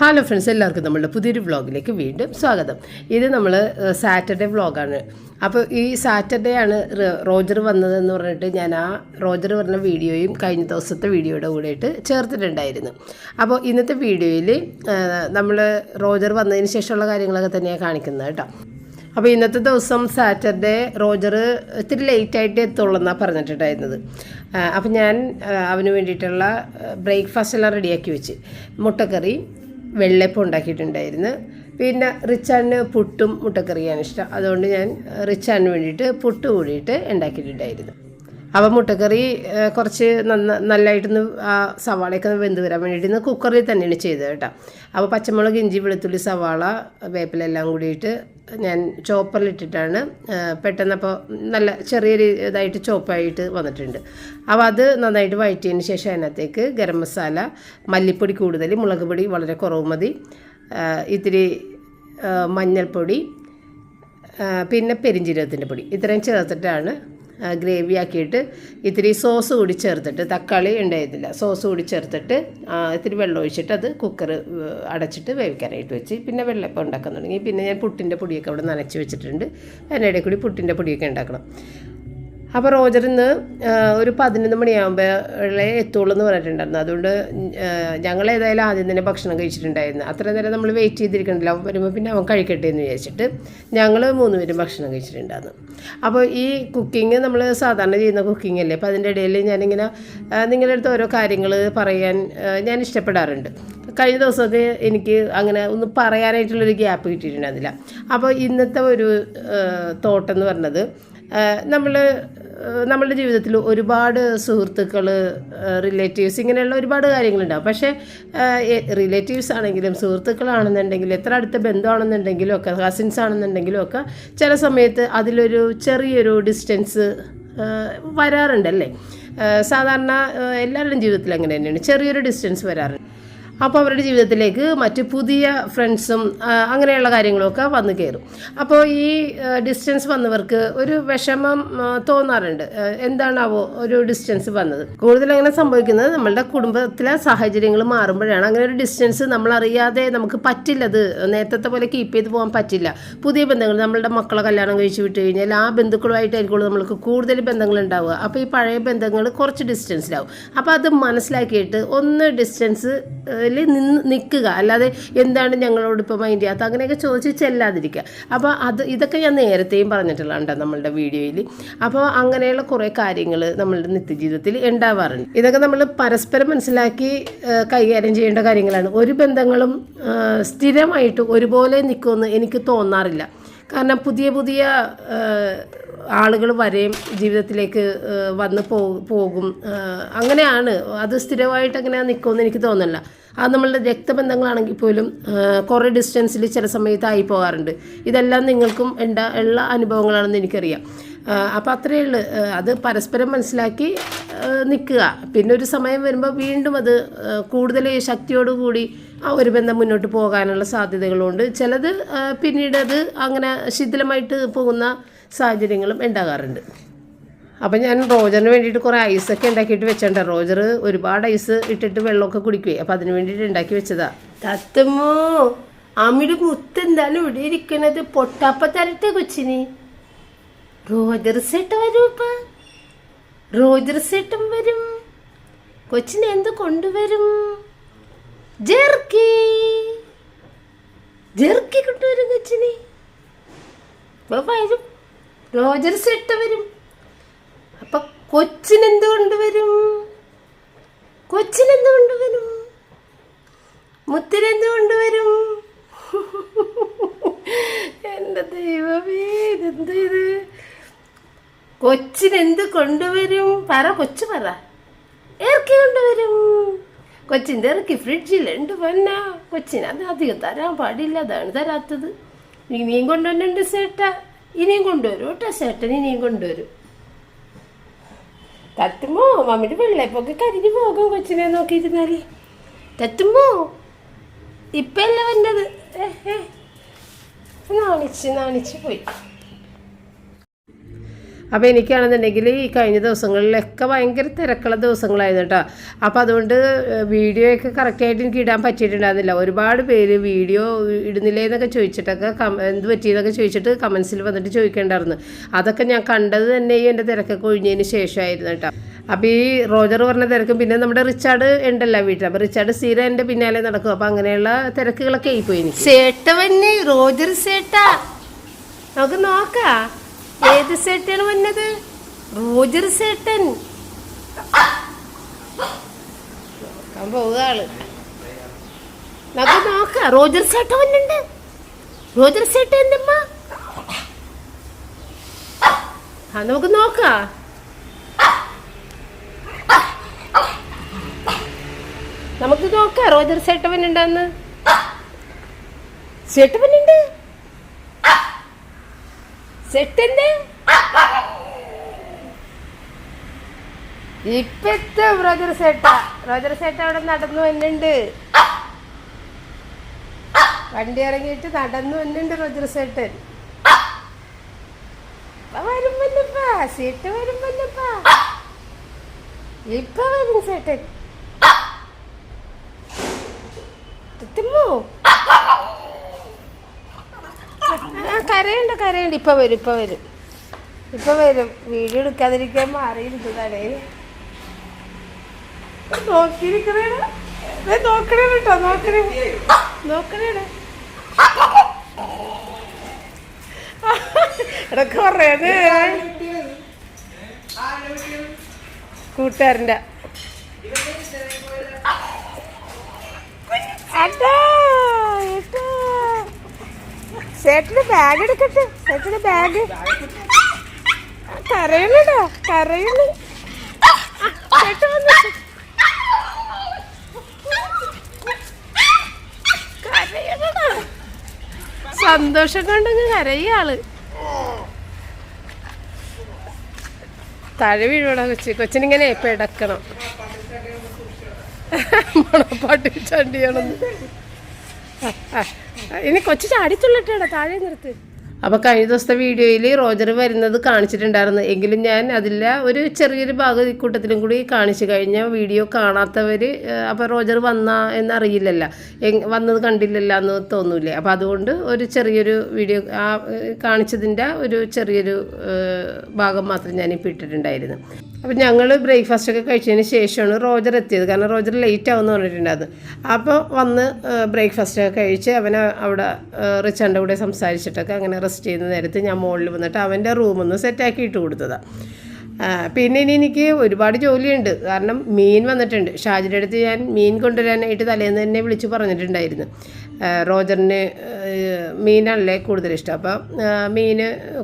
Hello friends എല്ലാവർക്കും നമ്മളുടെ പുതിയൊരു വ്ളോഗിലേക്ക് വീണ്ടും സ്വാഗതം. ഇത് നമ്മൾ സാറ്റർഡേ വ്ളോഗാണ്. അപ്പോൾ ഈ സാറ്റർഡേ ആണ് റോജർ വന്നതെന്ന് പറഞ്ഞിട്ട് ഞാൻ ആ റോജർ പറഞ്ഞ വീഡിയോയും കഴിഞ്ഞ ദിവസത്തെ വീഡിയോയുടെ കൂടെയിട്ട് ചേർത്തിട്ടുണ്ടായിരുന്നു. അപ്പോൾ ഇന്നത്തെ വീഡിയോയിൽ നമ്മൾ റോജർ വന്നതിന് ശേഷമുള്ള കാര്യങ്ങളൊക്കെ തന്നെയാണ് കാണിക്കുന്നത് കേട്ടോ. അപ്പോൾ ഇന്നത്തെ ദിവസം സാറ്റർഡേ റോജർ ഇത്തിരി ലേറ്റായിട്ട് എത്തുള്ളൂ എന്നാണ് പറഞ്ഞിട്ടുണ്ടായിരുന്നത്. അപ്പോൾ ഞാൻ അവന് വേണ്ടിയിട്ടുള്ള ബ്രേക്ക്ഫാസ്റ്റ് എല്ലാം റെഡിയാക്കി വെച്ച്. മുട്ടക്കറി വെള്ളപ്പം ഉണ്ടാക്കിയിട്ടുണ്ടായിരുന്നു. പിന്നെ റിച്ചാണിന് പുട്ടും മുട്ടക്കറിയാണ് ഇഷ്ടം. അതുകൊണ്ട് ഞാൻ റിച്ചാണിന് വേണ്ടിയിട്ട് പുട്ട് കൂടിയിട്ട് ഉണ്ടാക്കിയിട്ടുണ്ടായിരുന്നു. അപ്പോൾ മുട്ടക്കറി കുറച്ച് നന്ന നല്ലതായിട്ടൊന്ന് ആ സവാളയൊക്കെ വെന്ത് വരാൻ വേണ്ടിയിട്ട് കുക്കറിൽ തന്നെയാണ് ചെയ്തത് കേട്ടോ. അപ്പോൾ പച്ചമുളക് ഇഞ്ചി വെളുത്തുള്ളി സവാള വേപ്പിലെല്ലാം കൂടിയിട്ട് ഞാൻ ചോപ്പറിലിട്ടിട്ടാണ് പെട്ടെന്ന് അപ്പോൾ നല്ല ചെറിയൊരു ഇതായിട്ട് ചോപ്പായിട്ട് വന്നിട്ടുണ്ട്. അപ്പോൾ അത് നന്നായിട്ട് വഴറ്റിയതിന് ശേഷം അതിനകത്തേക്ക് ഗരം മസാല മല്ലിപ്പൊടി കൂടുതൽ മുളക് പൊടി വളരെ കുറവ് മതി ഇത്തിരി മഞ്ഞൾപ്പൊടി പിന്നെ പെരിഞ്ജീരകത്തിന്റെ പൊടി. ഇത്രയും ചേർത്തിട്ടാണ് ഗ്രേവി ആക്കിയിട്ട് ഇത്തിരി സോസ് കൂടി ചേർത്തിട്ട് തക്കാളി ഉണ്ടായിരുന്നില്ല. സോസ് കൂടി ചേർത്തിട്ട് ഇത്തിരി വെള്ളം ഒഴിച്ചിട്ട് അത് കുക്കർ അടച്ചിട്ട് വേവിക്കാനായിട്ട് വെച്ച്. പിന്നെ വെള്ളപ്പം ഉണ്ടാക്കാൻ തുടങ്ങി. പിന്നെ ഞാൻ പുട്ടിന്റെ പൊടിയൊക്കെ അവിടെ നനച്ച് വെച്ചിട്ടുണ്ട്. അതിനിടയിൽ കൂടി പുട്ടിന്റെ പൊടിയൊക്കെ ഉണ്ടാക്കണം. അപ്പോൾ റോജർ ഇന്ന് ഒരു പതിനൊന്ന് മണിയാകുമ്പോഴേ എത്തുള്ളൂ എന്ന് പറഞ്ഞിട്ടുണ്ടായിരുന്നു. അതുകൊണ്ട് ഞങ്ങൾ ഏതായാലും ആദ്യം തന്നെ ഭക്ഷണം കഴിച്ചിട്ടുണ്ടായിരുന്നു. അത്ര നേരം നമ്മൾ വെയിറ്റ് ചെയ്തിരിക്കണ്ടല്ലോ അവൻ വരുമ്പോൾ പിന്നെ അവൻ കഴിക്കട്ടെ എന്ന് വിചാരിച്ചിട്ട് ഞങ്ങൾ മൂന്ന് പേരും ഭക്ഷണം കഴിച്ചിട്ടുണ്ടായിരുന്നു. അപ്പോൾ ഈ കുക്കിംഗ് നമ്മൾ സാധാരണ ചെയ്യുന്ന കുക്കിംഗ് അല്ലേ? അപ്പോൾ അതിന്റെ ഇടയിൽ ഞാനിങ്ങനെ നിങ്ങളുടെ അടുത്ത് ഓരോ കാര്യങ്ങൾ പറയാൻ ഞാൻ ഇഷ്ടപ്പെടാറുണ്ട്. കഴിഞ്ഞ ദിവസമൊക്കെ എനിക്ക് അങ്ങനെ ഒന്ന് പറയാനായിട്ടുള്ളൊരു ഗ്യാപ്പ് കിട്ടിയിട്ടുണ്ടായിരുന്നില്ല. അപ്പോൾ ഇന്നത്തെ ഒരു തോട്ടം എന്ന് പറഞ്ഞത് നമ്മൾ നമ്മളുടെ ജീവിതത്തിൽ ഒരുപാട് സുഹൃത്തുക്കൾ റിലേറ്റീവ്സ് ഇങ്ങനെയുള്ള ഒരുപാട് കാര്യങ്ങളുണ്ടാവും. പക്ഷേ റിലേറ്റീവ്സ് ആണെങ്കിലും സുഹൃത്തുക്കളാണെന്നുണ്ടെങ്കിലും എത്ര അടുത്ത ബന്ധമാണെന്നുണ്ടെങ്കിലും ഒക്കെ കസിൻസ് ആണെന്നുണ്ടെങ്കിലും ഒക്കെ ചില സമയത്ത് അതിലൊരു ചെറിയൊരു ഡിസ്റ്റൻസ് വരാറുണ്ടല്ലേ സാധാരണ എല്ലാവരുടെയും ജീവിതത്തിൽ അങ്ങനെ തന്നെയാണ്. ചെറിയൊരു ഡിസ്റ്റൻസ് വരാറുണ്ട്. അപ്പോൾ അവരുടെ ജീവിതത്തിലേക്ക് മറ്റ് പുതിയ ഫ്രണ്ട്സും അങ്ങനെയുള്ള കാര്യങ്ങളൊക്കെ വന്നു കയറും. അപ്പോൾ ഈ ഡിസ്റ്റൻസ് വന്നവർക്ക് ഒരു വിഷമം തോന്നാറുണ്ട്. എന്താണാവോ ഒരു ഡിസ്റ്റൻസ് വന്നത്? കൂടുതൽ അങ്ങനെ സംഭവിക്കുന്നത് നമ്മളുടെ കുടുംബത്തിലെ സാഹചര്യങ്ങൾ മാറുമ്പോഴാണ്. അങ്ങനെ ഒരു ഡിസ്റ്റൻസ് നമ്മൾ അറിയാതെ നമുക്ക് പറ്റില്ല അത്. നേരത്തെ പോലെ കീപ്പ് ചെയ്ത് പോകാൻ പറ്റില്ല. പുതിയ ബന്ധങ്ങൾ നമ്മളുടെ മക്കളെ കല്യാണം കഴിച്ച് വിട്ട് കഴിഞ്ഞാൽ ആ ബന്ധുക്കളുമായിട്ടായിരിക്കും നമ്മൾക്ക് കൂടുതൽ ബന്ധങ്ങൾ ഉണ്ടാവുക. അപ്പോൾ ഈ പഴയ ബന്ധങ്ങൾ കുറച്ച് ഡിസ്റ്റൻസിലാവും അപ്പോൾ അത് മനസ്സിലാക്കിയിട്ട് ഒന്ന് ഡിസ്റ്റൻസ് നിന്ന് നിൽക്കുക. അല്ലാതെ എന്താണ് ഞങ്ങളോട് ഇപ്പോൾ മൈൻഡ് ചെയ്യാത്ത അങ്ങനെയൊക്കെ ചോദിച്ച് ചെല്ലാതിരിക്കുക. അപ്പോൾ അത് ഇതൊക്കെ ഞാൻ നേരത്തെയും പറഞ്ഞിട്ടുള്ളതാണ് നമ്മളുടെ വീഡിയോയിൽ. അപ്പോൾ അങ്ങനെയുള്ള കുറേ കാര്യങ്ങൾ നമ്മളുടെ നിത്യജീവിതത്തിൽ ഉണ്ടാവാറുണ്ട്. ഇതൊക്കെ നമ്മൾ പരസ്പരം മനസ്സിലാക്കി കൈകാര്യം ചെയ്യേണ്ട കാര്യങ്ങളാണ്. ഒരു ബന്ധങ്ങളും സ്ഥിരമായിട്ട് ഒരുപോലെ നിൽക്കുമെന്ന് എനിക്ക് തോന്നാറില്ല. കാരണം പുതിയ പുതിയ ആളുകൾ വരെയും ജീവിതത്തിലേക്ക് വന്ന് പോകും. അങ്ങനെയാണ്. അത് സ്ഥിരമായിട്ട് അങ്ങനെ നിൽക്കുമെന്ന് എനിക്ക് തോന്നുന്നില്ല. അത് നമ്മളുടെ രക്തബന്ധങ്ങളാണെങ്കിൽ പോലും കുറേ ഡിസ്റ്റൻസിൽ ചില സമയത്ത് ആയി പോകാറുണ്ട്. ഇതെല്ലാം നിങ്ങൾക്കും ഉണ്ടാ ഉള്ള അനുഭവങ്ങളാണെന്ന് എനിക്കറിയാം. അപ്പോൾ അത്രയേ ഉള്ളൂ. അത് പരസ്പരം മനസ്സിലാക്കി നിൽക്കുക. പിന്നെ ഒരു സമയം വരുമ്പോൾ വീണ്ടും അത് കൂടുതൽ ശക്തിയോടുകൂടി ആ ഒരു ബന്ധം മുന്നോട്ട് പോകാനുള്ള സാധ്യതകളുണ്ട്. ചിലത് പിന്നീട് അത് അങ്ങനെ ശിഥിലമായിട്ട് പോകുന്ന സാഹചര്യങ്ങളും ഉണ്ടാകാറുണ്ട്. അപ്പം ഞാൻ റോജറിന് വേണ്ടിയിട്ട് കുറേ ഐസൊക്കെ ഉണ്ടാക്കിയിട്ട് വെച്ചിട്ടുണ്ട് റോജർ ഒരുപാട് ഐസ് ഇട്ടിട്ട് വെള്ളമൊക്കെ കുടിക്കുവേ. അപ്പം അതിന് വേണ്ടിയിട്ട് ഉണ്ടാക്കി വെച്ചതാ. തത്തമ്മോ അമ്മിയുടെ എന്താണ് ഇവിടെ ഇരിക്കണത് പൊട്ടാപ്പ തരട്ടെ കൊച്ചിന്. റോജർ സെട്ട് വരും ഇപ്പ. റോജർ സെട്ടും വരും. കൊച്ചിനെ എന്ത് കൊണ്ടുവരും? ജെർക്കി. ജെർക്കി കൊണ്ടുവരും കൊച്ചിനെ. വരും. റോജർ സെട്ട് വരും. കൊച്ചിനെന്ത് കൊണ്ടുവരും കൊച്ചിനെന്ത് കൊണ്ടുവരും മുത്തിനെന്ത് കൊണ്ടുവരും എന്റെ ദൈവമേ ഇതെന്ത് ഇത്? കൊച്ചിനെന്ത് കൊണ്ടുവരും? പറ കൊച്ചു പറ. ഇറക്കി കൊണ്ടുവരും. കൊച്ചിന്റെ ഇറക്കി ഫ്രിഡ്ജിലുണ്ട് പൊന്ന കൊച്ചിന് അത് അധികം തരാൻ പാടില്ല അതാണ് തരാത്തത്. ഇനിയും കൊണ്ടുവരുന്നുണ്ട് സേട്ട ഇനിയും കൊണ്ടുവരും കേട്ടോ സേട്ടൻ ഇനിയും കൊണ്ടുവരും. തത്തുമ്പോ മമ്മിയുടെ വെള്ളപ്പൊക്കെ കരിഞ്ഞു പോകും കൊച്ചിനെ നോക്കിയിരുന്നാൽ തത്തുമോ ഇപ്പല്ല വന്നത്. ഏ, ഏ. നാണിച്ച് നാണിച്ച് പോയി. അപ്പോൾ എനിക്കാണെന്നുണ്ടെങ്കിൽ ഈ കഴിഞ്ഞ ദിവസങ്ങളിലൊക്കെ ഭയങ്കര തിരക്കുള്ള ദിവസങ്ങളായിരുന്നു കേട്ടോ. അപ്പോൾ അതുകൊണ്ട് വീഡിയോയൊക്കെ കറക്റ്റായിട്ട് എനിക്ക് ഇടാൻ പറ്റിയിട്ടുണ്ടായിരുന്നില്ല. ഒരുപാട് പേര് വീഡിയോ ഇടുന്നില്ലേ എന്നൊക്കെ ചോദിച്ചിട്ടൊക്കെ കം എന്ത് പറ്റിയെന്നൊക്കെ ചോദിച്ചിട്ട് കമൻസിൽ വന്നിട്ട് ചോദിക്കേണ്ടായിരുന്നു. അതൊക്കെ ഞാൻ കണ്ടത് തന്നെ ഈ എന്റെ തിരക്കൊക്കെ ഒഴിഞ്ഞതിന് ശേഷമായിരുന്നു കേട്ടോ. അപ്പോൾ ഈ റോജർ പറഞ്ഞ തിരക്കും പിന്നെ നമ്മുടെ റിച്ചാർഡ് ഉണ്ടല്ലോ വീട്ടിൽ അപ്പോൾ റിച്ചാർഡ് സ്ഥിരം എന്റെ പിന്നാലെ നടക്കും. അപ്പോൾ അങ്ങനെയുള്ള തിരക്കുകളൊക്കെ ആയിപ്പോയി എനിക്ക്. സേട്ടവന്നെ റോജർ സേട്ട നമുക്ക് നോക്കാം. ഏത് സേട്ടാണ് വന്നത്? റോജർ സേട്ടൻ. പോവുകയാൾ പോവുക നമുക്ക് നോക്കാം. റോജർ സേട്ട വന്നുണ്ട് റോജർ സേട്ട എന്തമ്മ? ആ നമുക്ക് നോക്കാം. നമുക്ക് നോക്കാം റോജർ സേട്ടവൻ ഉണ്ടെന്ന് സേട്ടവൻ ഉണ്ട് സെട്ടന്റെ ഇപ്പത്തെ റോജർ സേട്ട. റോജർ സേട്ട അവിടെ നടന്നു വന്നുണ്ട് വണ്ടി ഇറങ്ങിയിട്ട് നടന്നു എന്നുണ്ട് റോജർ സേട്ടൻ. വരും വല്ലപ്പാ സീട്ട് വരും ഇപ്പൊ വരും സേട്ടൻ എത്തുമോ ആ കരയുണ്ട് ഇപ്പം വരും ഇപ്പൊ വരും. ഇപ്പൊ വരും. വീഡിയോ എടുക്കാതിരിക്കാൻ മാറിയിരിക്കുന്നതാണേ നോക്കിയിരിക്കണേ നോക്കണേ കേട്ടോ നോക്കണേ. നോക്കണേ ഇടയ്ക്ക് പറയുന്നത് കൂട്ടുകാരന്റെ. അതാ. ചേട്ടന് ബാഗ് എടുക്കട്ടെ. ചേട്ടന്റെ ബാഗ് കരയണടാ കരയണ് വന്നു. സന്തോഷം കൊണ്ടങ്ങ് കരയാൾ താഴെ വീഴൂടാ കൊച്ചി. കൊച്ചിനിങ്ങനെ പെടക്കണം. മണപ്പാട്ട് ചണ്ടിയാണെന്ന്. ആ, ഇനി കൊച്ചു ചാടിത്തുള്ളട്ടേടാ താഴെ നിർത്ത്. അപ്പോൾ കഴിഞ്ഞ ദിവസത്തെ വീഡിയോയിൽ റോജർ വരുന്നത് കാണിച്ചിട്ടുണ്ടായിരുന്നു. എങ്കിലും ഞാൻ അതില്ല ഒരു ചെറിയൊരു ഭാഗം ഈ കൂട്ടത്തിലും കൂടി കാണിച്ചു. കഴിഞ്ഞ വീഡിയോ കാണാത്തവർ അപ്പോൾ റോജർ വന്ന എന്നറിയില്ലല്ലോ. വന്നത് കണ്ടില്ലല്ലോ എന്ന് തോന്നൂലേ. അപ്പോൾ അതുകൊണ്ട് ഒരു ചെറിയൊരു വീഡിയോ ആ കാണിച്ചതിന്റെ ഒരു ചെറിയൊരു ഭാഗം മാത്രം ഞാനിപ്പോൾ ഇട്ടിട്ടുണ്ടായിരുന്നു. അപ്പം ഞങ്ങൾ ബ്രേക്ക്ഫാസ്റ്റ് ഒക്കെ കഴിച്ചതിന് ശേഷമാണ് റോജർ എത്തിയത്. കാരണം റോജർ ലേറ്റ് ആവുമെന്ന് പറഞ്ഞിട്ടുണ്ടായിരുന്നു. അപ്പോൾ വന്ന് ബ്രേക്ക്ഫാസ്റ്റ് ഒക്കെ കഴിച്ച് അവനെ അവിടെ റിച്ചാന്റെ കൂടെ സംസാരിച്ചിട്ടൊക്കെ അങ്ങനെ റെസ്റ്റ് ചെയ്യുന്ന നേരത്ത് ഞാൻ മുകളിൽ വന്നിട്ട് അവന്റെ റൂമൊന്ന് സെറ്റാക്കി ഇട്ട് കൊടുത്തതാണ് പിന്നെ ഇനി എനിക്ക് ഒരുപാട് ജോലിയുണ്ട്. കാരണം മീൻ വന്നിട്ടുണ്ട്. ഷാജിയുടെ അടുത്ത് ഞാൻ മീൻ കൊണ്ടുവരാനായിട്ട് തലേന്ന് തന്നെ വിളിച്ച് പറഞ്ഞിട്ടുണ്ടായിരുന്നു. റോജറിന് മീനാണല്ലേ കൂടുതൽ ഇഷ്ടം. അപ്പോൾ മീൻ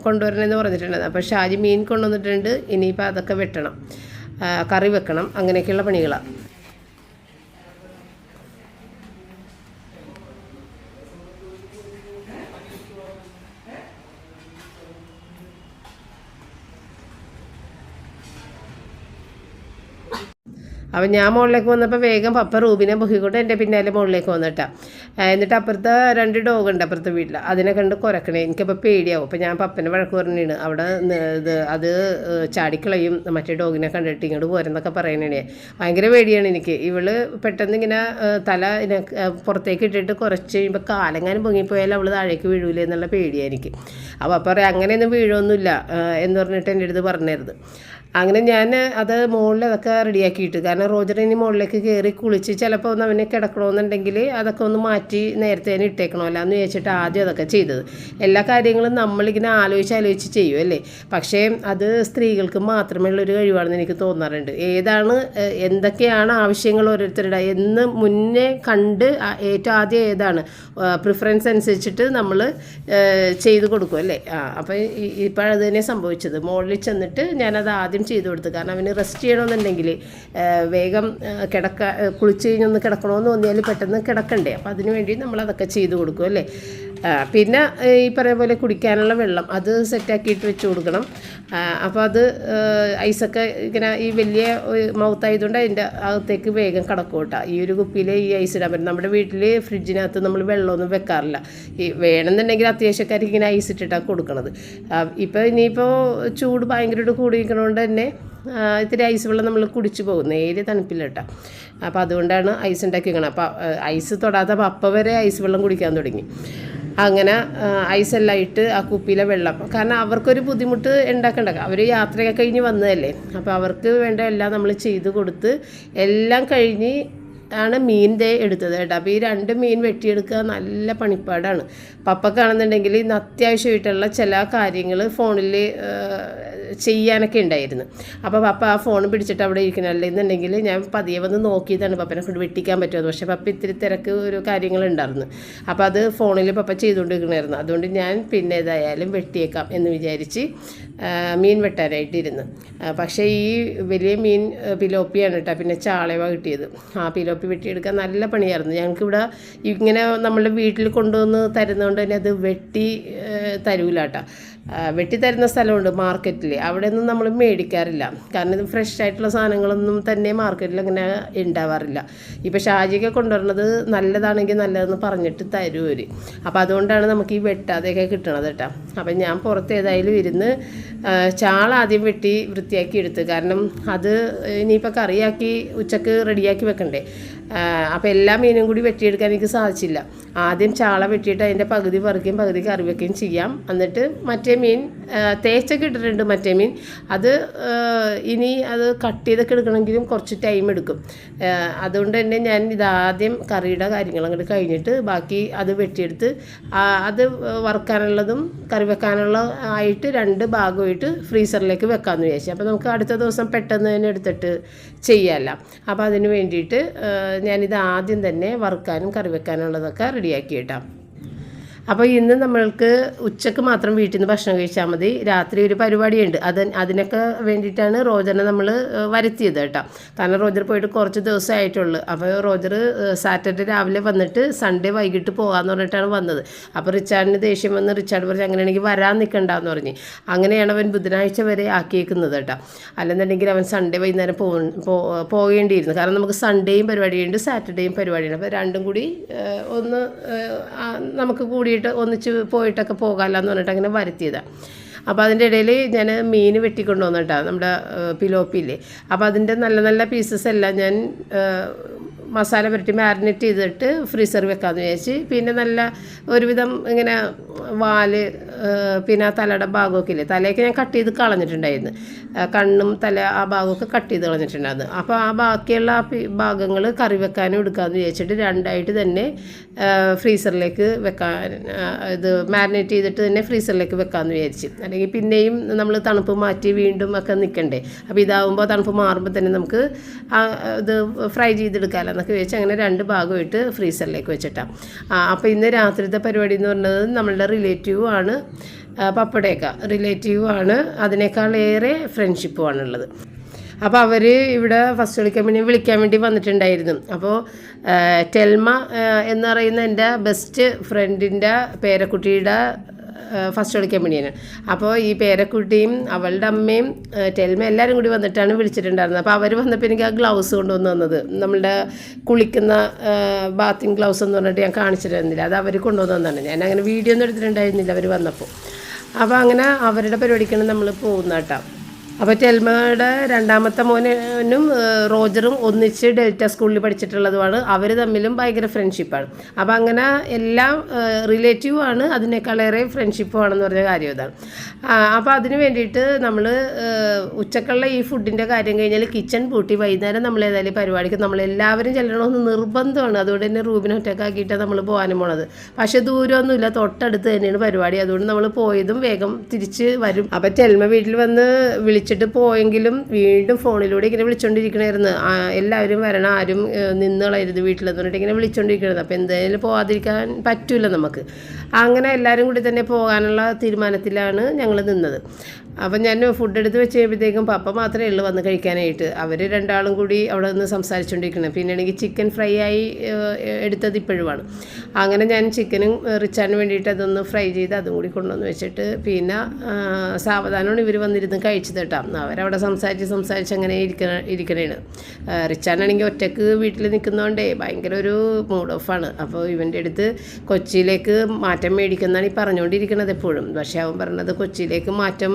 കൊണ്ടുവരണമെന്ന് പറഞ്ഞിട്ടുണ്ടായിരുന്നു. അപ്പോൾ ഷാജി മീൻ കൊണ്ടുവന്നിട്ടുണ്ട്. ഇനിയിപ്പോൾ അതൊക്കെ വെട്ടണം. കറി വെക്കണം. അങ്ങനെയൊക്കെയുള്ള പണികളാണ് അപ്പം ഞാൻ മുകളിലേക്ക് വന്നപ്പോൾ വേഗം പപ്പ റൂബിനെ ബുഹിക്കൊണ്ട് എന്റെ പിന്നാലെ മുകളിലേക്ക് വന്നിട്ടാ. എന്നിട്ട് അപ്പുറത്തെ രണ്ട് ഡോഗ് ഉണ്ട് അപ്പുറത്തെ വീട്ടിൽ അതിനെ കണ്ട് കുരക്കണേ. എനിക്കപ്പോൾ പേടിയാവും. അപ്പോൾ ഞാൻ പപ്പനെ വഴക്ക് പറഞ്ഞാണ്. അവിടെ ഇത് അത് ചാടിക്കളയും മറ്റേ ഡോഗിനെ കണ്ടിട്ട് ഇങ്ങോട്ട് പോരെന്നൊക്കെ പറയണേ ഭയങ്കര പേടിയാണ് എനിക്ക്. ഇവൾ പെട്ടെന്ന് ഇങ്ങനെ തല പുറത്തേക്ക് ഇട്ടിട്ട് കുറച്ച് കഴിയുമ്പോൾ കാലെങ്ങാനും പൊങ്ങിപ്പോയാൽ അവൾ താഴേക്ക് വീഴൂലേ എന്നുള്ള പേടിയാണ് എനിക്ക്. അപ്പോൾ അപ്പം പറയാം അങ്ങനെയൊന്നും വീഴൊന്നുമില്ല എന്ന് പറഞ്ഞിട്ട് എന്റെ അടുത്ത് പറഞ്ഞിരുന്നത് അങ്ങനെ ഞാൻ അത് മുകളിൽ അതൊക്കെ റെഡിയാക്കിയിട്ട്. കാരണം റോജർ ഇനി മുകളിലേക്ക് കയറി കുളിച്ച് ചിലപ്പോൾ ഒന്ന് അവനെ കിടക്കണമെന്നുണ്ടെങ്കിൽ അതൊക്കെ ഒന്ന് മാറ്റി നേരത്തെ തന്നെ ഇട്ടേക്കണമല്ലോ എന്ന് ചോദിച്ചിട്ട് ആദ്യം അതൊക്കെ ചെയ്തത്. എല്ലാ കാര്യങ്ങളും നമ്മളിങ്ങനെ ആലോചിച്ച് ആലോചിച്ച് ചെയ്യും അല്ലേ? പക്ഷേ അത് സ്ത്രീകൾക്ക് മാത്രമേ ഉള്ളൊരു കഴിവാണെന്ന് എനിക്ക് തോന്നാറുണ്ട്. ഏതാണ് എന്തൊക്കെയാണ് ആവശ്യങ്ങൾ ഓരോരുത്തരുടെ? എന്ന് മുന്നേ കണ്ട് ഏറ്റവും ആദ്യം ഏതാണ് പ്രിഫറൻസ് അനുസരിച്ചിട്ട് നമ്മൾ ചെയ്ത് കൊടുക്കും അല്ലേ? ആ അപ്പോൾ ഇപ്പോഴത് തന്നെ സംഭവിച്ചത്. മുകളിൽ ചെന്നിട്ട് ഞാനത് ആദ്യം ചെയ്തു കൊടുത്തു. കാരണം അവന് റെസ്റ്റ് ചെയ്യണമെന്നുണ്ടെങ്കിൽ വേഗം കിടക്ക കുളിച്ച് കഴിഞ്ഞൊന്ന് കിടക്കണമെന്ന് തോന്നിയാൽ പെട്ടെന്ന് കിടക്കണ്ടേ. അപ്പോൾ അതിന് വേണ്ടി നമ്മളതൊക്കെ ചെയ്തു കൊടുക്കും അല്ലേ? പിന്നെ ഈ പറയുന്ന പോലെ കുടിക്കാനുള്ള വെള്ളം അത് സെറ്റാക്കിയിട്ട് വെച്ച് കൊടുക്കണം. അപ്പോൾ അത് ഐസൊക്കെ ഇങ്ങനെ ഈ വലിയ മൗത്ത് ആയതുകൊണ്ട് അതിന്റെ അകത്തേക്ക് വേഗം കടക്കും കേട്ടോ. ഈ ഒരു കുപ്പിയിൽ ഈ ഐസ് ഇടാൻ പറ്റും. നമ്മുടെ വീട്ടിൽ ഫ്രിഡ്ജിനകത്ത് നമ്മൾ വെള്ളമൊന്നും വെക്കാറില്ല. ഈ വേണമെന്നുണ്ടെങ്കിൽ അത്യാവശ്യക്കാർക്ക് ഇങ്ങനെ ഐസ് ഇട്ടിട്ടാണ് കൊടുക്കണത്. ഇപ്പോൾ ഇനിയിപ്പോൾ ചൂട് ഭയങ്കരമായിട്ട് കൂടിയിരിക്കണോണ്ട് തന്നെ ഇത്തിരി ഐസ് വെള്ളം നമ്മൾ കുടിച്ചു പോകും. നേരെ തണുപ്പില്ല കേട്ടോ. അപ്പോൾ അതുകൊണ്ടാണ് ഐസ് ഉണ്ടാക്കി വെക്കണം അപ്പോൾ ഐസ് തൊടാത്തപ്പോൾ അപ്പം വരെ ഐസ് വെള്ളം കുടിക്കാൻ തുടങ്ങി. അങ്ങനെ ഐസെല്ലാം ഇട്ട് ആ കുപ്പിയിലെ വെള്ളം. കാരണം അവർക്കൊരു ബുദ്ധിമുട്ട് ഉണ്ടാക്കണ്ട. അവർ യാത്രയൊക്കെ കഴിഞ്ഞ് വന്നതല്ലേ. അപ്പോൾ അവർക്ക് വേണ്ട എല്ലാം നമ്മൾ ചെയ്ത് കൊടുത്ത് എല്ലാം കഴിഞ്ഞ് ആണ് മീൻ ദേ എടുത്തത് കേട്ടോ. അപ്പോൾ ഈ രണ്ട് മീൻ വെട്ടിയെടുക്കുക നല്ല പണിപ്പാടാണ്. പപ്പക്കാണെന്നുണ്ടെങ്കിൽ ഇന്ന് അത്യാവശ്യമായിട്ടുള്ള ചില കാര്യങ്ങൾ ഫോണിൽ ചെയ്യാനൊക്കെ ഉണ്ടായിരുന്നു. അപ്പോൾ പപ്പ ആ ഫോൺ പിടിച്ചിട്ട് അവിടെ ഇരിക്കണം അല്ലെന്നുണ്ടെങ്കിൽ ഞാൻ പതിയെ വന്ന് നോക്കിയതാണ് പപ്പനെ കൊണ്ട് വെട്ടിക്കാൻ പറ്റുമെന്ന് പക്ഷേ പപ്പ ഇത്തിരി തിരക്ക് ഒരു കാര്യങ്ങളുണ്ടായിരുന്നു അപ്പോൾ അത് ഫോണിൽ പപ്പ ചെയ്തുകൊണ്ടിരിക്കണമായിരുന്നു അതുകൊണ്ട് ഞാൻ പിന്നെ ഏതായാലും വെട്ടിയേക്കാം എന്ന് വിചാരിച്ച് മീൻ വെട്ടാനായിട്ടിരുന്നു. പക്ഷേ ഈ വലിയ മീൻ പിലോപ്പിയാണ് കേട്ടോ. പിന്നെ ചാളവ കിട്ടിയത്. ആ പിലോപ്പി വെട്ടിയെടുക്കാൻ നല്ല പണിയായിരുന്നു. ഞങ്ങൾക്കിവിടെ ഇങ്ങനെ നമ്മളുടെ വീട്ടിൽ കൊണ്ടുവന്ന് തരുന്നതുകൊണ്ട് തന്നെ അത് വെട്ടി തരൂല കേട്ടോ ആ, വെട്ടി തരുന്ന സ്ഥലമുണ്ട് മാർക്കറ്റിൽ അവിടെ ഒന്നും നമ്മൾ മേടിക്കാറില്ല. കാരണം ഇത് ഫ്രഷ് ആയിട്ടുള്ള സാധനങ്ങളൊന്നും തന്നെ മാർക്കറ്റിൽ അങ്ങനെ ഉണ്ടാവാറില്ല ഇപ്പോൾ ഷാജിയൊക്കെ കൊണ്ടുവരുന്നത് നല്ലതാണെങ്കിൽ നല്ലതെന്ന് പറഞ്ഞിട്ട് തരും അപ്പോൾ അതുകൊണ്ടാണ് നമുക്ക് ഈ വെട്ടാതെയൊക്കെ കിട്ടണത് കേട്ടോ. അപ്പം ഞാൻ പുറത്ത് ഏതായാലും ഇരുന്ന് ചാള ആദ്യം വെട്ടി വൃത്തിയാക്കി എടുത്ത്. കാരണം അത് ഇനിയിപ്പോൾ കറിയാക്കി ഉച്ചയ്ക്ക് റെഡിയാക്കി വെക്കണ്ടേ. അപ്പോൾ എല്ലാ മീനും കൂടി വെട്ടിയെടുക്കാൻ എനിക്ക് സാധിച്ചില്ല. ആദ്യം ചാള വെട്ടിയിട്ട് അതിന്റെ പകുതി പറിക്കുകയും പകുതി കറി വെക്കുകയും ചെയ്യാം. എന്നിട്ട് മറ്റേ മീൻ തേച്ചൊക്കെ ഇട്ടിട്ടുണ്ട് മറ്റേ മീൻ. അത് ഇനി അത് കട്ട് ചെയ്തൊക്കെ എടുക്കണമെങ്കിലും കുറച്ച് ടൈം എടുക്കും. അതുകൊണ്ട് തന്നെ ഞാൻ ഇതാദ്യം കറിയുടെ കാര്യങ്ങൾ അങ്ങോട്ട് കഴിഞ്ഞിട്ട് ബാക്കി അത് വെട്ടിയെടുത്ത് അത് വറുക്കാനുള്ളതും കറി വെക്കാനുള്ള ആയിട്ട് രണ്ട് ഭാഗമായിട്ട് ഫ്രീസറിലേക്ക് വെക്കാമെന്ന് വിചാരിച്ചു. അപ്പോൾ നമുക്ക് അടുത്ത ദിവസം പെട്ടെന്ന് തന്നെ എടുത്തിട്ട് ചെയ്യാമല്ല. അപ്പോൾ അതിന് വേണ്ടിയിട്ട് ഞാനിത് ആദ്യം തന്നെ വറുക്കാനും കറി വെക്കാനുള്ളതൊക്കെ റെഡിയാക്കി ഇട്ടാം അപ്പോൾ ഇന്ന് നമ്മൾക്ക് ഉച്ചയ്ക്ക് മാത്രം വീട്ടിൽ നിന്ന് ഭക്ഷണം കഴിച്ചാൽ മതി. രാത്രി ഒരു പരിപാടിയുണ്ട്. അത് അതിനൊക്കെ വേണ്ടിയിട്ടാണ് റോജറിനെ നമ്മൾ വരുത്തിയത് കേട്ടോ. കാരണം റോജർ പോയിട്ട് കുറച്ച് ദിവസമായിട്ടുള്ളൂ. അപ്പോൾ റോജർ സാറ്റർഡേ രാവിലെ വന്നിട്ട് സൺഡേ വൈകിട്ട് പോകാമെന്ന് പറഞ്ഞിട്ടാണ് വന്നത്. അപ്പോൾ റിച്ചാർഡിന് ദേഷ്യം വന്ന് റിച്ചാർഡ് പറഞ്ഞ് അങ്ങനെയാണെങ്കിൽ വരാൻ നിൽക്കണ്ടെന്ന് പറഞ്ഞ്. അങ്ങനെയാണ് അവൻ ബുധനാഴ്ച വരെ ആക്കിയേക്കുന്നത് കേട്ടോ. അല്ലെന്നുണ്ടെങ്കിൽ അവൻ സൺഡേ വൈകുന്നേരം പോകേണ്ടിയിരുന്നു. കാരണം നമുക്ക് സൺഡേയും പരിപാടിയുണ്ട് സാറ്റർഡേയും പരിപാടിയുണ്ട്. അപ്പോൾ രണ്ടും കൂടി ഒന്ന് നമുക്ക് ആ, നമുക്ക് ഒന്നിച്ച് പോയിട്ടൊക്കെ പോകാമല്ലോ എന്ന് പറഞ്ഞിട്ട് അങ്ങനെ വരുത്തിയതാണ് അപ്പോൾ അതിന്റെ ഇടയിൽ ഞാൻ മീൻ വെട്ടിക്കൊണ്ടു വന്നിട്ടാണ് നമ്മുടെ പിലോപ്പിയിൽ അപ്പോൾ അതിന്റെ നല്ല നല്ല പീസസ് എല്ലാം ഞാൻ മസാല പുരട്ടി മാരിനേറ്റ് ചെയ്തിട്ട് ഫ്രീസറിൽ വെക്കാമെന്ന് വിചാരിച്ച്. പിന്നെ നല്ല ഒരുവിധം ഇങ്ങനെ വാൽ പിന്നെ ആ തലയുടെ ഭാഗമൊക്കെ ഇല്ലേ തലയൊക്കെ ഞാൻ കട്ട് ചെയ്ത് കളഞ്ഞിട്ടുണ്ടായിരുന്നു. കണ്ണും തല ആ ഭാഗമൊക്കെ കട്ട് ചെയ്ത് കളഞ്ഞിട്ടുണ്ടായിരുന്നു. അപ്പോൾ ആ ബാക്കിയുള്ള ഭാഗങ്ങൾ കറി വെക്കാനും എടുക്കാമെന്ന് വിചാരിച്ചിട്ട് രണ്ടായിട്ട് തന്നെ ഫ്രീസറിലേക്ക് വെക്കാൻ ഇത് മാരിനേറ്റ് ചെയ്തിട്ട് തന്നെ ഫ്രീസറിലേക്ക് വെക്കാമെന്ന് വിചാരിച്ച്. അല്ലെങ്കിൽ പിന്നെയും നമ്മൾ തണുപ്പ് മാറ്റി വീണ്ടും ഒക്കെ നിൽക്കണ്ടേ അപ്പോൾ ഇതാവുമ്പോൾ തണുപ്പ് മാറുമ്പോൾ തന്നെ നമുക്ക് ഇത് ഫ്രൈ ചെയ്തെടുക്കാമല്ലോ എന്നൊക്കെ വിചാരിച്ച് അങ്ങനെ രണ്ട് ഭാഗമായിട്ട് ഫ്രീസറിലേക്ക് വെച്ചിട്ടാണ് അപ്പോൾ ഇന്ന് രാത്രിത്തെ പരിപാടി എന്ന് പറഞ്ഞത് നമ്മളുടെ റിലേറ്റീവ് ആണ് റിലേറ്റീവാണ് റിലേറ്റീവ് ആണ് അതിനേക്കാളേറെ ഫ്രണ്ട്ഷിപ്പുമാണ് ഉള്ളത് അപ്പോൾ അവർ ഇവിടെ ഫസ്റ്റ് വിളിക്കാൻ വേണ്ടി വിളിക്കാൻ വേണ്ടി വന്നിട്ടുണ്ടായിരുന്നു. അപ്പോൾ ടെൽമ എന്ന് പറയുന്ന എന്റെ ബെസ്റ്റ് ഫ്രണ്ടിന്റെ പേരക്കുട്ടിയുടെ ഫസ്റ്റ് കളിക്കാൻ വേണ്ടിയാണ്. അപ്പോൾ ഈ പേരക്കുട്ടിയും അവളുടെ അമ്മയും ടെൽമ എല്ലാവരും കൂടി വന്നിട്ടാണ് വിളിച്ചിട്ടുണ്ടായിരുന്നത്. അപ്പോൾ അവർ വന്നപ്പോൾ എനിക്ക് ആ ഗ്ലൗസ് കൊണ്ടുവന്ന് തന്നത്. നമ്മളുടെ കുളിക്കുന്ന ബാത്തിങ് ഗ്ലൗസ് എന്ന് പറഞ്ഞിട്ട് ഞാൻ കാണിച്ചിരുന്നില്ല അത് അവർ കൊണ്ടുവന്ന് തന്നതാണ് ഞാൻ അങ്ങനെ വീഡിയോ ഒന്നും എടുത്തിട്ടുണ്ടായിരുന്നില്ല അവർ വന്നപ്പോൾ അപ്പോൾ അങ്ങനെ അവരുടെ പരിപാടിക്കാണ് നമ്മൾ പോകുന്ന കേട്ടോ. അപ്പോൾ ടെൽമയുടെ രണ്ടാമത്തെ മോനും റോജറും ഒന്നിച്ച് ഡെൽറ്റ സ്കൂളിൽ പഠിച്ചിട്ടുള്ളതുമാണ്. അവർ തമ്മിലും ഭയങ്കര ഫ്രണ്ട്ഷിപ്പാണ്. അപ്പോൾ അങ്ങനെ എല്ലാം റിലേറ്റീവ് ആണ്. അതിനേക്കാളേറെ ഫ്രണ്ട്ഷിപ്പുമാണെന്ന് പറഞ്ഞ കാര്യം ഇതാണ്. അപ്പോൾ അതിന് വേണ്ടിയിട്ട് നമ്മൾ ഉച്ചക്കുള്ള ഈ ഫുഡിന്റെ കാര്യം കഴിഞ്ഞാൽ കിച്ചൺ പൂട്ടി. വൈകുന്നേരം നമ്മൾ ഏതായാലും പരിപാടിക്ക് നമ്മൾ എല്ലാവരും ചെല്ലണമെന്ന് നിർബന്ധമാണ്. അതുകൊണ്ട് തന്നെ റൂമിനെ ഒറ്റക്കാക്കിയിട്ടാണ് നമ്മൾ പോകാനും പോണത്. പക്ഷേ ദൂരമൊന്നുമില്ല. തൊട്ടടുത്ത് തന്നെയാണ് പരിപാടി. അതുകൊണ്ട് നമ്മൾ പോയതും വേഗം തിരിച്ച് വരും. അപ്പോൾ ടെൽമ വീട്ടിൽ വന്ന് വിളിച്ച് വിളിച്ചിട്ട് പോയെങ്കിലും വീണ്ടും ഫോണിലൂടെ ഇങ്ങനെ വിളിച്ചുകൊണ്ടിരിക്കണമായിരുന്നു എല്ലാവരും വരണം ആരും നിന്നുകളായിരുന്നു നിന്ന് വീട്ടിലെന്ന് പറഞ്ഞിട്ട് ഇങ്ങനെ വിളിച്ചുകൊണ്ടിരിക്കണത് അപ്പോൾ എന്തായാലും പോകാതിരിക്കാൻ പറ്റില്ല നമുക്ക്. അങ്ങനെ എല്ലാവരും കൂടി തന്നെ പോകാനുള്ള തീരുമാനത്തിലാണ് ഞങ്ങൾ നിന്നത്. അപ്പം ഞാൻ ഫുഡ് എടുത്ത് വെച്ച് കഴിയുമ്പോഴത്തേക്കും പപ്പ മാത്രമേ ഉള്ളൂ വന്ന് കഴിക്കാനായിട്ട്. അവർ രണ്ടാളും കൂടി അവിടെ നിന്ന് സംസാരിച്ചുകൊണ്ടിരിക്കണം പിന്നെ ആണെങ്കിൽ ചിക്കൻ ഫ്രൈ ആയി എടുത്തത് ഇപ്പോഴുമാണ്. അങ്ങനെ ഞാൻ ചിക്കനും റിച്ചാൻ വേണ്ടിയിട്ട് അതൊന്ന് ഫ്രൈ ചെയ്ത് അതും കൂടി കൊണ്ടുവന്ന് വെച്ചിട്ട് പിന്നെ സാവധാനമാണ് ഇവർ വന്നിരുന്ന് കഴിച്ചത് കേട്ടോ. അവരവിടെ സംസാരിച്ച് സംസാരിച്ച് അങ്ങനെ ഇരിക്കണ ഇരിക്കണേണ്. റിച്ചാനാണെങ്കിൽ ഒറ്റയ്ക്ക് വീട്ടിൽ നിൽക്കുന്നതുകൊണ്ടേ ഭയങ്കര ഒരു മൂഡ് ഓഫാണ് അപ്പോൾ ഇവന്റെ അടുത്ത് കൊച്ചിയിലേക്ക് മാറ്റം മേടിക്കുന്നതാണ് ഈ പറഞ്ഞുകൊണ്ടിരിക്കുന്നത് എപ്പോഴും. പക്ഷേ അവൻ പറഞ്ഞത് കൊച്ചിയിലേക്ക് മാറ്റം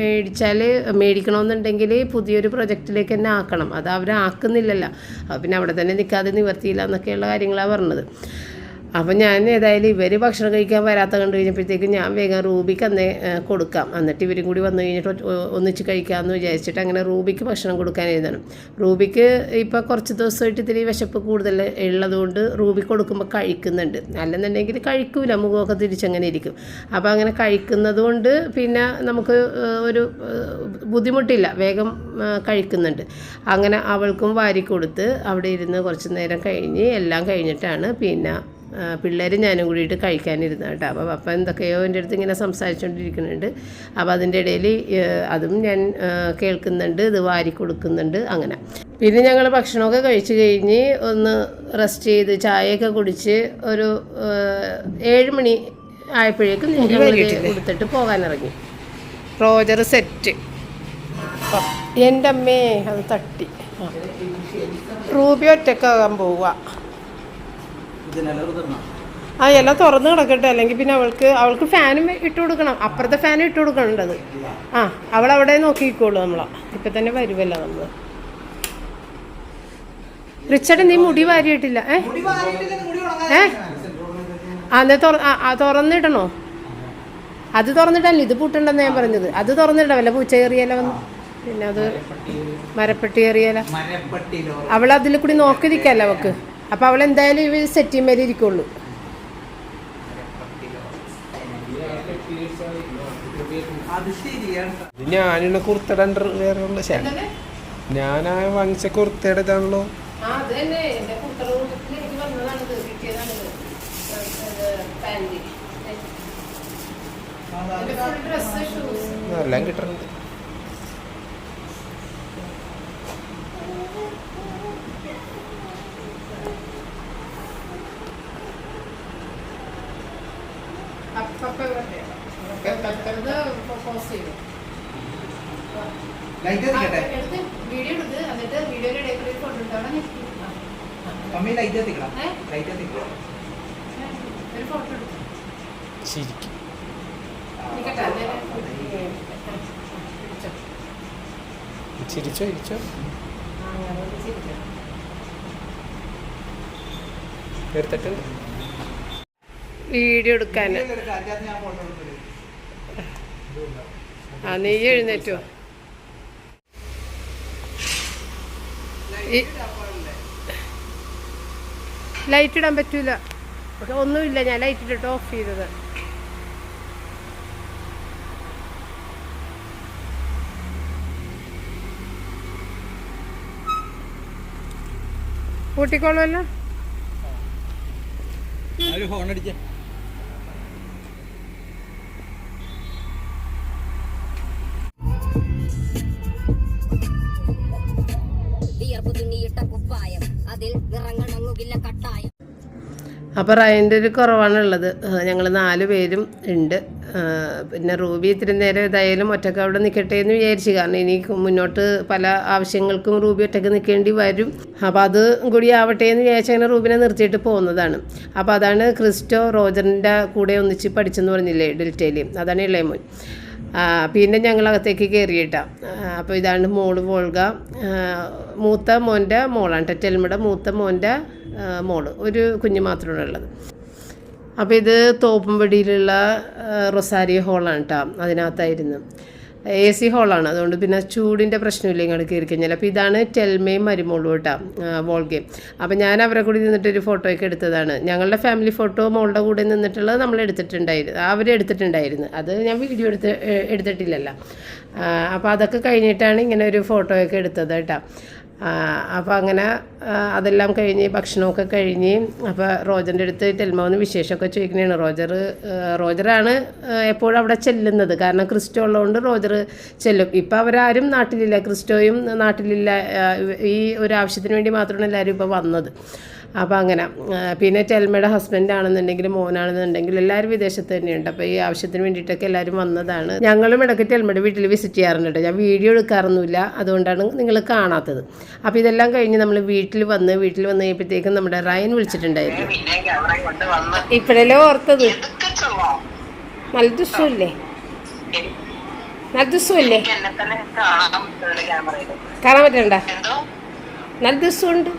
മേടിച്ചാൽ മേടിക്കണമെന്നുണ്ടെങ്കിൽ പുതിയൊരു പ്രൊജക്റ്റിലേക്ക് തന്നെ ആക്കണം. അത് അവരാക്കുന്നില്ലല്ലോ. പിന്നെ അവിടെ തന്നെ നിൽക്കാതെ നിവർത്തിയില്ല എന്നൊക്കെയുള്ള കാര്യങ്ങളാണ് പറഞ്ഞത്. അപ്പം ഞാൻ ഏതായാലും ഇവർ ഭക്ഷണം കഴിക്കാൻ വരാത്ത കണ്ടു കഴിഞ്ഞപ്പോഴത്തേക്കും ഞാൻ വേഗം റൂബിക്ക് അന്നേ കൊടുക്കാം. എന്നിട്ട് ഇവരും കൂടി വന്നു കഴിഞ്ഞിട്ട് ഒന്നിച്ച് കഴിക്കാമെന്ന് വിചാരിച്ചിട്ട് അങ്ങനെ റൂബിക്ക് ഭക്ഷണം കൊടുക്കാൻ എഴുതണം. റൂബിക്ക് ഇപ്പോൾ കുറച്ച് ദിവസമായിട്ട് ഇത്തിരി വിശപ്പ് കൂടുതൽ ഉള്ളതുകൊണ്ട് റൂബി കൊടുക്കുമ്പോൾ കഴിക്കുന്നുണ്ട്. അല്ലെന്നുണ്ടെങ്കിൽ കഴിക്കൂല മുഖമൊക്കെ തിരിച്ചങ്ങനെ ഇരിക്കും. അപ്പോൾ അങ്ങനെ കഴിക്കുന്നത് കൊണ്ട് പിന്നെ നമുക്ക് ഒരു ബുദ്ധിമുട്ടില്ല. വേഗം കഴിക്കുന്നുണ്ട്. അങ്ങനെ അവൾക്കും വാരി കൊടുത്ത് അവിടെ ഇരുന്ന് കുറച്ച് നേരം കഴിഞ്ഞ് എല്ലാം കഴിഞ്ഞിട്ടാണ് പിന്നെ പിള്ളേർ ഞാനും കൂടിയിട്ട് കഴിക്കാനിരുന്ന കേട്ടോ. അപ്പോൾ അപ്പം എന്തൊക്കെയോ എന്റെ അടുത്ത് ഇങ്ങനെ സംസാരിച്ചുകൊണ്ടിരിക്കുന്നുണ്ട് അപ്പോൾ അതിന്റെ ഇടയിൽ അതും ഞാൻ കേൾക്കുന്നുണ്ട് ഇത് വാരി കൊടുക്കുന്നുണ്ട് അങ്ങനെ. പിന്നെ ഞങ്ങൾ ഭക്ഷണമൊക്കെ കഴിച്ച് കഴിഞ്ഞ് ഒന്ന് റെസ്റ്റ് ചെയ്ത് ചായയൊക്കെ കുടിച്ച് ഒരു ഏഴ് മണി ആയപ്പോഴേക്കും ഞങ്ങൾ കൊടുത്തിട്ട് പോകാനിറങ്ങി. Roger set. എന്റെ അമ്മേ അത് തട്ടി. റൂബി ഒറ്റക്കാകാൻ പോവുക. ആ എല്ലാം തുറന്ന് കിടക്കട്ടെ. അല്ലെങ്കിൽ പിന്നെ അവൾക്ക് അവൾക്ക് ഫാനും ഇട്ട് കൊടുക്കണം. അപ്പുറത്തെ ഫാനും ഇട്ട് കൊടുക്കണുണ്ടത് ആ അവൾ അവിടെ നോക്കിക്കോളൂ നമ്മളാ. ഇപ്പം തന്നെ വരുമല്ലോ നമ്മൾ റിച്ചഡ് നീ മുടി വാരിയിട്ടില്ല. ഏ? ഏ? ആ തുറന്നിടണോ? അത് തുറന്നിട്ടല്ല ഇത് പൂട്ടണ്ടെന്ന് ഞാൻ പറഞ്ഞത്. അത് തുറന്നിട്ട വല്ല പൂച്ച കയറിയാലോ വന്ന് പിന്നെ അത് മരപ്പെട്ടി കയറിയാലോ. മരപ്പട്ടിയിലോ അവൾ അതിൽ കൂടി നോക്കി നിൽക്കല്ലോ അവക്ക് അപ്പൊ അവൾ എന്തായാലും ഇവ സെറ്റ് മേലെ ഇരിക്കുള്ളൂ. കുർത്തയുടെ അണ്ടർ വേറെ ഉള്ള ആ വാങ്ങിച്ച കുർത്തയുടെ ഇതാണല്ലോ എല്ലാം കിട്ടുന്നുണ്ട് വീഡിയോ എടുത്ത് എന്നിട്ട് വീഡിയോയുടെ ഫോട്ടോ മമ്മി ലൈറ്റ് എത്തിക്കണം? ലൈറ്റ് എത്തിക്കണം ഒരു ഫോട്ടോ എടുത്തു ശരിക്കും നിൽക്കട്ടെ അന്നേരം പിടിച്ചോ ചിരിച്ചോ ഇരിച്ചോ വീഡിയോ എടുക്കാൻ. ആ നീ എഴുന്നേറ്റോ ലൈറ്റ് ഇടാൻ പറ്റൂല. ഒന്നുമില്ല ഞാൻ ലൈറ്റ് ഇട്ടിട്ട് ഓഫ് ചെയ്തത്. കൂട്ടിക്കോളുമല്ലോ ഫോൺ വിയർപ്പ് കുപ്പായം. അതിൽ കട്ടായം. അപ്പോൾ റൈന്റെ ഒരു കുറവാണുള്ളത്. ഞങ്ങൾ നാല് പേരും ഉണ്ട്. പിന്നെ റൂബി ഇത്തിരി നേരം ഏതായാലും ഒറ്റയ്ക്ക് അവിടെ നിൽക്കട്ടെ എന്ന് വിചാരിച്ചു. കാരണം ഇനി മുന്നോട്ട് പല ആവശ്യങ്ങൾക്കും റൂബി ഒറ്റയ്ക്ക് നിൽക്കേണ്ടി വരും. അപ്പോൾ അത് കൂടി ആവട്ടെ എന്ന് വിചാരിച്ച് അങ്ങനെ റൂബിനെ നിർത്തിയിട്ട് പോകുന്നതാണ്. അപ്പോൾ അതാണ് ക്രിസ്റ്റോ റോജറിന്റെ കൂടെ ഒന്നിച്ച് പഠിച്ചെന്ന് പറഞ്ഞില്ലേ ഡെൽറ്റയിൽ അതാണ് ഇളയമോൻ. പിന്നെ ഞങ്ങൾ അകത്തേക്ക് കയറിയിട്ടാ അപ്പോൾ ഇതാണ് മോൾ വോൾഗ. മൂത്ത മോന്റെ മോളാണ്. ടെറ്റൽമയുടെ മൂത്ത മോന്റെ മോൾ. ഒരു കുഞ്ഞ് മാത്രമാണ് ഉള്ളത് അപ്പോൾ ഇത് തോപ്പുംപടിയിലുള്ള റൊസാരി ഹോളാണ് കേട്ടോ അതിനകത്തായിരുന്നു. എ സി ഹോളാണ് അതുകൊണ്ട് പിന്നെ ചൂടിന്റെ പ്രശ്നമില്ല ഇങ്ങോട്ട് കയറി കഴിഞ്ഞാൽ അപ്പോൾ ഇതാണ് ടെൽമയും മരുമോളും കേട്ടോ വോൾ ഗെയിം അപ്പോൾ ഞാൻ അവരെ കൂടി നിന്നിട്ടൊരു ഫോട്ടോയൊക്കെ ഫോട്ടോ എടുത്തതാണ്. ഞങ്ങളുടെ ഫാമിലി ഫോട്ടോ മോളുടെ കൂടെ നിന്നിട്ടുള്ളത് നമ്മൾ എടുത്തിട്ടുണ്ടായിരുന്നു അവർ എടുത്തിട്ടുണ്ടായിരുന്നു. അത് ഞാൻ വീഡിയോ എടുത്ത് എടുത്തിട്ടില്ലല്ലോ. അപ്പോൾ അതൊക്കെ കഴിഞ്ഞിട്ടാണ് ഇങ്ങനെ ഒരു ഫോട്ടോയൊക്കെ എടുത്തത് കേട്ടോ. അപ്പോൾ അങ്ങനെ അതെല്ലാം കഴിഞ്ഞ് ഭക്ഷണമൊക്കെ കഴിഞ്ഞ് അപ്പോൾ റോജറിന്റെ അടുത്ത് ടെൽമാവെന്ന് വിശേഷമൊക്കെ ചോദിക്കുന്നതാണ് റോജർ റോജറാണ് എപ്പോഴും അവിടെ ചെല്ലുന്നത്. കാരണം ക്രിസ്റ്റോ ഉള്ളതുകൊണ്ട് റോജർ ചെല്ലും. ഇപ്പോൾ അവരാരും നാട്ടിലില്ല. ക്രിസ്റ്റോയും നാട്ടിലില്ല. ഈ ഒരു ആവശ്യത്തിന് വേണ്ടി മാത്രമാണ് എല്ലാവരും ഇപ്പോൾ വന്നത്. അപ്പോൾ അങ്ങനെ പിന്നെ ടെൽമയുടെ ഹസ്ബൻഡ് ആണെന്നുണ്ടെങ്കിലും മോനാണെന്നുണ്ടെങ്കിൽ എല്ലാവരും വിദേശത്ത് തന്നെയുണ്ട്. അപ്പോൾ ഈ ആവശ്യത്തിന് വേണ്ടിയിട്ടൊക്കെ എല്ലാവരും വന്നതാണ്. ഞങ്ങളും ഇടയ്ക്ക് ടെൽമയുടെ വീട്ടിൽ വിസിറ്റ് ചെയ്യാറുണ്ട് ഞാൻ വീഡിയോ എടുക്കാറൊന്നുമില്ല. അതുകൊണ്ടാണ് നിങ്ങൾ കാണാത്തത്. അപ്പോൾ ഇതെല്ലാം കഴിഞ്ഞ് നമ്മൾ വീട്ടിൽ വന്ന് വീട്ടിൽ വന്ന് കഴിയുമ്പോഴത്തേക്കും നമ്മുടെ റയൻ വിളിച്ചിട്ടുണ്ടായിരുന്നു. ഇപ്പോഴല്ലേ ഓർത്തത്? നല്ല ദിവസമല്ലേ നല്ല തന്നെ കാണാൻ പറ്റണ്ട നല്ല ദിവസമുണ്ട്.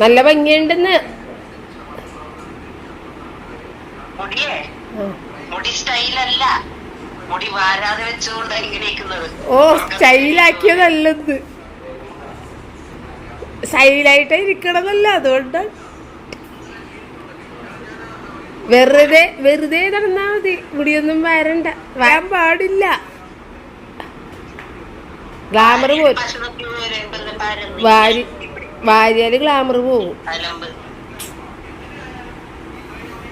ഇങ്ങനെ ഭംഗിയുണ്ടെന്ന് ഓ സ്റ്റൈലാക്കിയതല്ലെന്ന്. സ്റ്റൈലായിട്ട് ഇരിക്കണതല്ല അതുകൊണ്ട്. വെറുതെ വെറുതെ നടന്നാ മതി. മുടിയൊന്നും വരണ്ട. വരാൻ പാടില്ല. ഗ്ലാമർ പരന്ന് വാരി വാരിയാൽ ഗ്ലാമർ പോകും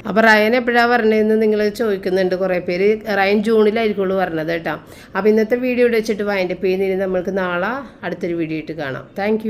അപ്പോൾ റയൻ എപ്പോഴാണ് പറഞ്ഞതെന്ന് നിങ്ങൾ ചോദിക്കുന്നുണ്ട് കുറേ പേര്. റയൻ ജൂണിലായിരിക്കുള്ളൂ പറഞ്ഞത് കേട്ടോ. അപ്പോൾ ഇന്നത്തെ വീഡിയോ ഇവിടെ വെച്ചിട്ട് വായന്റെ പേര് നമ്മൾക്ക് നാളെ അടുത്തൊരു വീഡിയോ ഇട്ട് കാണാം. താങ്ക്